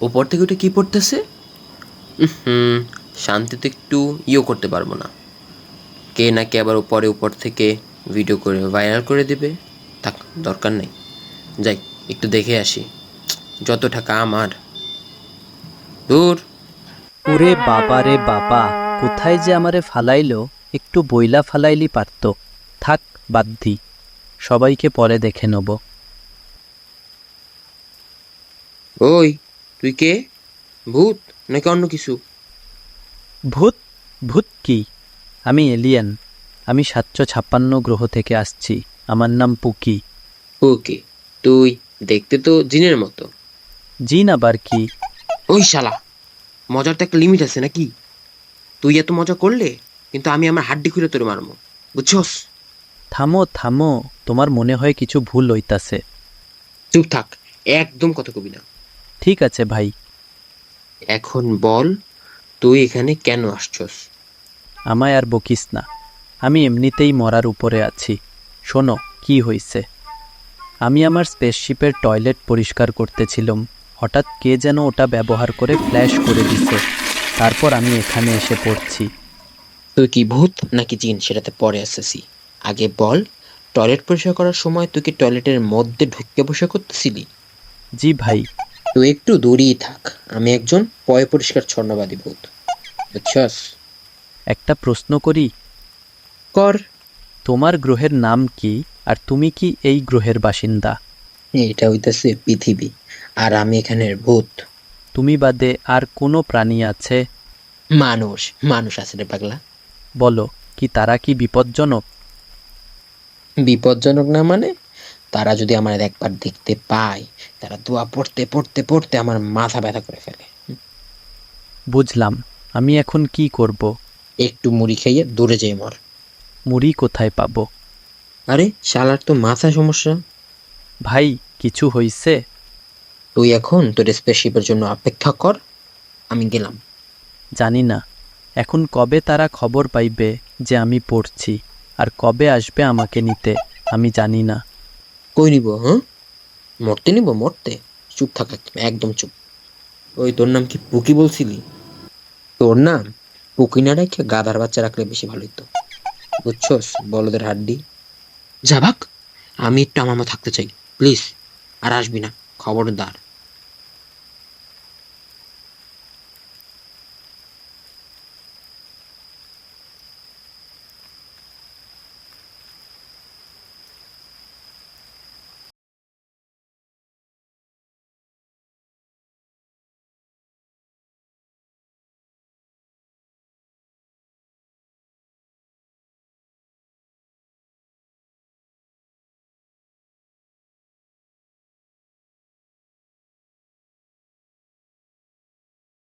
ওপর থেকে ওটা কী পড়তেছে? হুম শান্তিতে একটু ইয়েও করতে পারব না। কে না কে আবার উপরে, উপর থেকে ভিডিও করে ভাইরাল করে দেবে। থাক, দরকার নেই। যাই, একটু দেখে আসি। যত টাকা আমার দূর। ওরে বাবা রে বাবা, কোথায় যে আমারে ফালাইলো, একটু বইলা ফালাইলি পারত। থাক, বাদ দি। সবাইকে পরে দেখে নেব। ওই তুই কে? ভূত নাকি অন্য কিছু? ভূত? ভূত কি? আমি এলিয়েন। আমি সাতশো ছাপ্পান্ন গ্রহ থেকে আসছি। আমার নাম পুকি। ওকে তুই দেখতে তো জিনের মতো। জিন আবার কি? ওই শালা মজার তো একটা লিমিট আছে নাকি? তুই এত মজা করলে কিন্তু আমি আমার হাড্ডি খুলে তোর মারবো বুঝছস? থামো থামো তোমার মনে হয় কিছু ভুল হইতাছে। চুপ থাক একদম কথা কবি না। ঠিক আছে ভাই। এখন বল তুই এখানে কেন আসছস? আমায় আর বকিস না। আমি এমনিতেই মরার উপরে আছি। শোনো কি হইছে? আমি আমার স্পেসশিপের টয়লেট পরিষ্কার করতেছিলাম। হঠাৎ কে যেন ওটা ব্যবহার করে ফ্ল্যাশ করে দিছে। তারপর আমি এখানে এসে পড়ছি। তুই কি ভূত নাকি জিন? সেটাতে পরে আসতেছি। আগে বল টয়লেট পরিষ্কার করার সময় তুই কি টয়লেটের মধ্যে ঢুকে বসে করতেছিলি? জি ভাই তুই একটু দূরেই থাক। আমি একজন পয় পরিষ্কার ছর্ণবাদী ভূত। বুঝছস? একটা প্রশ্ন করি। কর। তোমার গ্রহের নাম কি আর তুমি কি এই গ্রহের বাসিন্দা? এটা হইতেছে পৃথিবী আর আমি এখানের ভূত। তুমি বাদে আর কোনো প্রাণী আছে? মানুষ মানুষ আছে রে পাগলা। বলো কি তারা কি বিপজ্জনক? বিপজ্জনক না মানে? তারা যদি আমার একবার দেখতে পায় তারা দোয়া পড়তে পড়তে পড়তে আমার মাথা ব্যথা করে ফেলে। বুঝলাম। আমি এখন কি করব? একটু মুড়ি খাইয়ে দূরে যেয়ে মর। মুড়ি কোথায় পাবো? আরে শালার তো মাথা সমস্যা। ভাই কিছু হইছে? তুই এখন তোর স্পেসশিপের জন্য অপেক্ষা কর আমি গেলাম। জানি না। এখন কবে তারা খবর পাইবে যে আমি পড়ছি? আর কবে আসবে আমাকে নিতে? আমি জানি না। কই নিব হ্যাঁ? মরতে নিব? মরতে? চুপ থাকা একদম, চুপ। ওই তোর নাম কি পুকি বলছিলি? তোর নাম? পুকি না রেখে গাধার বাচ্চা রাখলে বেশি ভালো হতো বুঝছস বলদের হাড্ডি। যাবাক আমি একটু আমার থাকতে চাই। প্লিজ আর আসবি না। খবরদার।